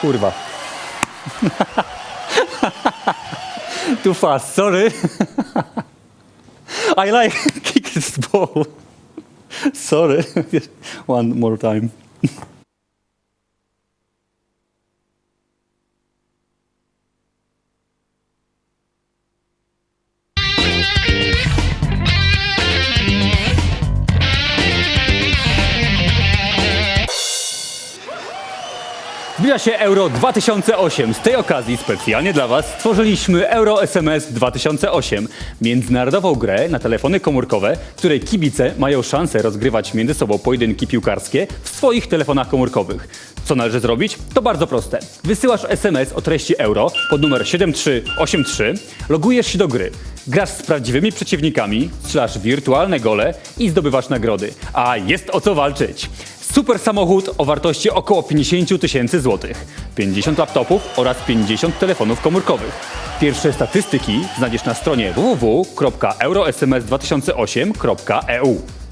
kurwa. Too fast, sorry. I like kick this ball. Sorry. One more time. Zbliża się Euro 2008. Z tej okazji specjalnie dla Was stworzyliśmy Euro SMS 2008. Międzynarodową grę na telefony komórkowe, której kibice mają szansę rozgrywać między sobą pojedynki piłkarskie w swoich telefonach komórkowych. Co należy zrobić? To bardzo proste. Wysyłasz SMS o treści euro pod numer 7383, logujesz się do gry. Grasz z prawdziwymi przeciwnikami, strzelasz wirtualne gole i zdobywasz nagrody. A jest o co walczyć. Super samochód o wartości około 50 tysięcy złotych, 50 laptopów oraz 50 telefonów komórkowych. Pierwsze statystyki znajdziesz na stronie www.eurosms2008.eu.